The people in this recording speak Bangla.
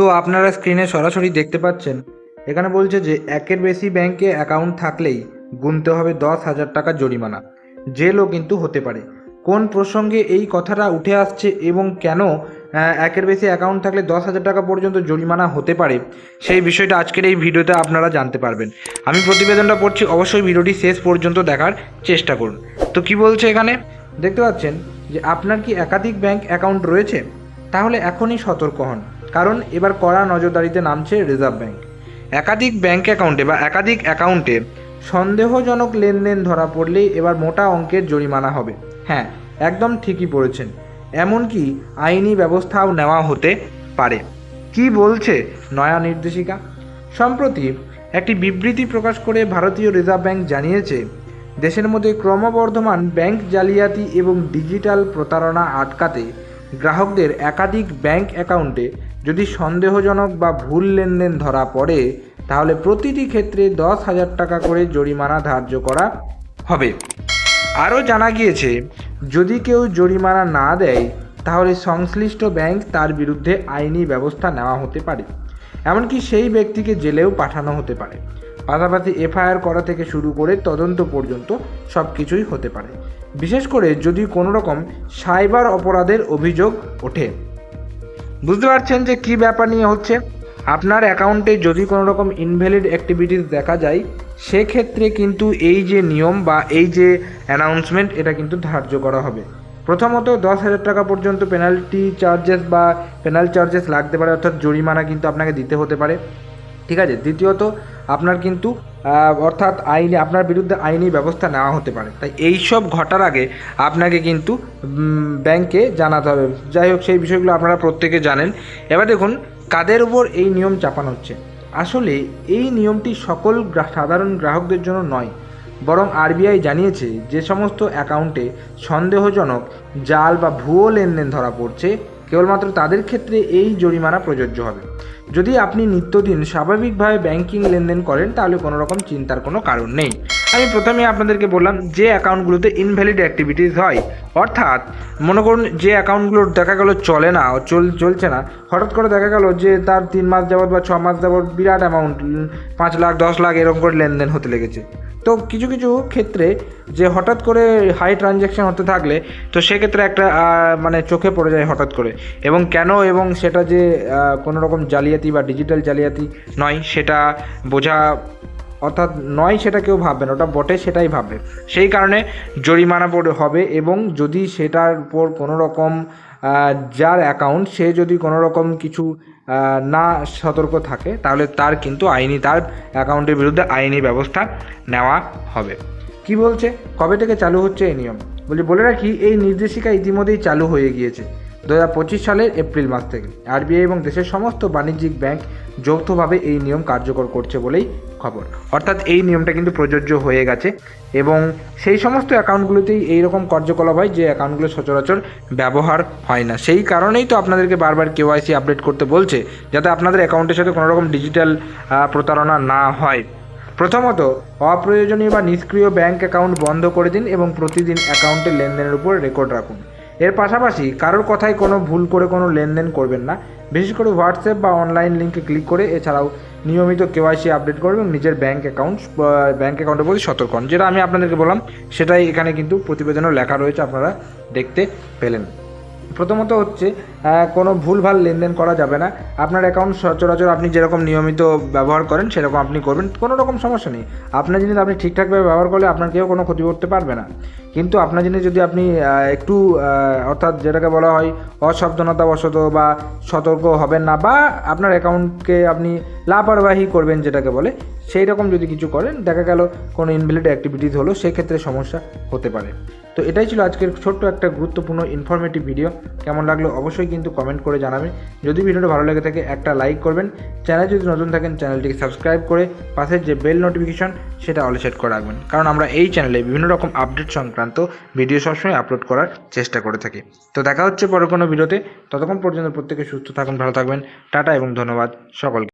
তো আপনারা স্ক্রিনে সরাসরি দেখতে পাচ্ছেন। এখানে বলছে যে, একের বেশি ব্যাংকে অ্যাকাউন্ট থাকলেই গুনতে হবে দশ হাজার টাকা জরিমানা। জেলও কিন্তু হতে পারে। কোন প্রসঙ্গে এই কথাটা উঠে আসছে এবং কেন একের বেশি অ্যাকাউন্ট থাকলে দশ হাজার টাকা পর্যন্ত জরিমানা হতে পারে, সেই বিষয়টা আজকের এই ভিডিওতে আপনারা জানতে পারবেন। আমি প্রতিবেদনটা পড়ছি, অবশ্যই ভিডিওটি শেষ পর্যন্ত দেখার চেষ্টা করুন। তো কি বলছে এখানে? দেখতে পাচ্ছেন যে, আপনার কি একাধিক ব্যাংক অ্যাকাউন্ট রয়েছে? তাহলে এখনই সতর্ক হন। কারণ এবার কড়া নজরদারিতে নামছে রিজার্ভ ব্যাংক। একাধিক ব্যাংক অ্যাকাউন্টে বা একাধিক অ্যাকাউন্টে সন্দেহজনক লেনদেন ধরা পড়লেই এবার মোটা অঙ্কের জরিমানা হবে। হ্যাঁ একদম ঠিকই পড়েছেন এমনকি আইনি ব্যবস্থাও নেওয়া হতে পারে। কি বলছে নয়া নির্দেশিকা? সম্প্রতি একটি বিবৃতি প্রকাশ করে ভারতীয় রিজার্ভ ব্যাংক জানিয়েছে, দেশের মধ্যে ক্রমবর্ধমান ব্যাংক জালিয়াতি এবং ডিজিটাল প্রতারণা আটকাতে গ্রাহকদের একাধিক ব্যাংক অ্যাকাউন্টে যদি সন্দেহজনক বা ভুল লেনদেন ধরা পড়ে, তাহলে প্রতিটি ক্ষেত্রে দশ হাজার টাকা করে জরিমানা ধার্য করা হবে। আরও জানা গিয়েছে, যদি কেউ জরিমানা না দেয়, তাহলে সংশ্লিষ্ট ব্যাংক তার বিরুদ্ধে আইনি ব্যবস্থা নেওয়া হতে পারে। এমনকি সেই ব্যক্তিকে জেলেও পাঠানো হতে পারে। পাশাপাশি এফআইআর করা থেকে শুরু করে তদন্ত পর্যন্ত সব কিছুই হতে পারে। বিশেষ করে যদি কোনো রকম সাইবার অপরাধের অভিযোগ ওঠে। বুঝতে পারছেন যে কি ব্যাপার নিয়ে হচ্ছে? আপনার অ্যাকাউন্টে যদি কোনো রকম ইনভ্যালিড অ্যাক্টিভিটিস দেখা যায়, সেক্ষেত্রে কিন্তু এই যে নিয়ম বা এই যে অ্যানাউন্সমেন্ট এটা কিন্তু ধার্য করা হবে। প্রথমত দশ হাজার টাকা পর্যন্ত পেনাল্টি চার্জেস বা পেনাল চার্জেস লাগতে পারে, অর্থাৎ জরিমানা কিন্তু আপনাকে দিতে হতে পারে। ঠিক আছে? দ্বিতীয়ত, আপনার কিন্তু অর্থাৎ আইনি, আপনার বিরুদ্ধে আইনি ব্যবস্থা নেওয়া হতে পারে। তাই এই সব ঘটার আগে আপনাকে কিন্তু ব্যাংকে জানাতে হবে। যাই হোক, সেই বিষয়গুলো আপনারা প্রত্যেকে জানেন। এবার দেখুন, কাদের উপর এই নিয়ম চাপানো হচ্ছে? আসলে এই নিয়মটি সকল সাধারণ গ্রাহকদের জন্য নয়, বরং আরবিআই জানিয়েছে যে সমস্ত অ্যাকাউন্টে সন্দেহজনক জাল বা ভুয়ো লেনদেন ধরা পড়ছে। কেবলমাত্র তাদের ক্ষেত্রে এই জরিমানা প্রযোজ্য হবে। যদি আপনি নিত্যদিন স্বাভাবিকভাবে ব্যাংকিং লেনদেন করেন, তাহলে কোনো রকম চিন্তার কোনো কারণ নেই। আমি প্রথমে আপনাদেরকে বললাম, যে অ্যাকাউন্টগুলোতে ইনভ্যালিড অ্যাক্টিভিটিস হয়, অর্থাৎ মনে করুন যে অ্যাকাউন্টগুলো দেখা গেল চলে না চল, চলছে না, হঠাৎ করে দেখা গেল যে তার তিন মাস যাবত বা ছ মাস যাবত বিরাট অ্যামাউন্ট পাঁচ লাখ, দশ লাখ এরকম করে লেনদেন হতে লেগেছে। তো কিছু কিছু ক্ষেত্রে যে হঠাৎ করে হাই ট্রানজ্যাকশন হতে থাকলে, তো সেক্ষেত্রে একটা মানে চোখে পড়ে যায় হঠাৎ করে। এবং কেন এবং সেটা যে কোনো রকম জালিয়াতি বা ডিজিটাল জালিয়াতি নয়, সেটা বোঝা অর্থাৎ নয় সেটা কেউ ভাববে না, ওটা বটে সেটাই ভাববে। সেই কারণে জরিমানা পড়ে হবে এবং যদি সেটার উপর কোনো রকম যার অ্যাকাউন্ট সে যদি কোনো রকম কিছু না সতর্ক থাকে, তাহলে তার কিন্তু আইনি, তার অ্যাকাউন্টের বিরুদ্ধে আইনি ব্যবস্থা নেওয়া হবে। কি বলছে? কবে থেকে চালু হচ্ছে এই নিয়ম? বলি, বলে রাখি, এই নির্দেশিকা ইতিমধ্যেই চালু হয়ে গিয়েছে। দু হাজার পঁচিশ সালের এপ্রিল মাস থেকে আরবিআই এবং দেশের সমস্ত বাণিজ্যিক ব্যাংক যৌথভাবে এই নিয়ম কার্যকর করছে বলেই খবর। অর্থাৎ এই নিয়মটা কিন্তু প্রযোজ্য হয়ে গেছে এবং সেই সমস্ত অ্যাকাউন্টগুলোতেই এই রকম কার্যকলাপ হয় যে অ্যাকাউন্টগুলো সচরাচর ব্যবহার হয় না। সেই কারণেই তো আপনাদেরকে বারবার কেওয়াইসি আপডেট করতে বলছে যাতে আপনাদের অ্যাকাউন্টের সাথে কোনো রকম ডিজিটাল প্রতারণা না হয়। প্রথমত, অপ্রয়োজনীয় বা নিষ্ক্রিয় ব্যাংক অ্যাকাউন্ট বন্ধ করে দিন এবং প্রতিদিন অ্যাকাউন্টের লেনদেনের উপর রেকর্ড রাখুন। এর পাশাপাশি কারোর কথায় কোনো ভুল করে কোনো লেনদেন করবেন না। বিশেষ করে হোয়াটসঅ্যাপ বা অনলাইন লিঙ্কে ক্লিক করে এছাড়াও নিয়মিত কেওয়াইসি আপডেট করবেন নিজের ব্যাঙ্ক অ্যাকাউন্ট ব্যাঙ্ক অ্যাকাউন্টের প্রতি সতর্ক হন। যেটা আমি আপনাদেরকে বললাম, সেটাই এখানে কিন্তু প্রতিবেদনও লেখা রয়েছে, আপনারা দেখতে পেলেন। প্রথমত হচ্ছে কোনো ভুলভাল লেনদেন করা যাবে না। আপনার অ্যাকাউন্ট সচরাচর আপনি যেরকম নিয়মিত ব্যবহার করেন, সেরকম আপনি করবেন, কোনো রকম সমস্যা নেই। আপনার জিনিস আপনি ঠিকঠাকভাবে ব্যবহার করলে আপনার কেউ কোনো ক্ষতি করতে পারবে না। কিন্তু আপনার জিনিস যদি আপনি একটু অর্থাৎ যেটাকে বলা হয় অসাবধানতাবশত বা সতর্ক হবেন না, বা আপনার অ্যাকাউন্টকে আপনি লাপারবাহী করবেন যেটাকে বলে সেই রকম যদি কিছু করেন, দেখা গেল কোনো ইনভ্যালিড অ্যাক্টিভিটিস হলো, সেক্ষেত্রে সমস্যা হতে পারে। তো এটাই ছিল আজকের ছোট্ট একটা গুরুত্বপূর্ণ ইনফরমেটিভ ভিডিও কেমন লাগল অবশ্যই কিন্তু কমেন্ট করে জানাবেন। যদি ভিডিওটা ভালো লেগে থাকে, একটা লাইক করবেন। চ্যানেল যদি নতুন থাকেন চ্যানেলটিকে সাবস্ক্রাইব করে পাশের যে বেল নোটিফিকেশন সেটা অল সেট করে রাখবেন। কারণ আমরা এই চ্যানেলে বিভিন্ন রকম আপডেট সংক্রান্ত ভিডিও সবসময় আপলোড করার চেষ্টা করে থাকি। তো দেখা হচ্ছে পরে কোনো ভিডিওতে ততক্ষণ পর্যন্ত প্রত্যেকে সুস্থ থাকুন, ভালো থাকবেন। টাটা এবং ধন্যবাদ সকলকে।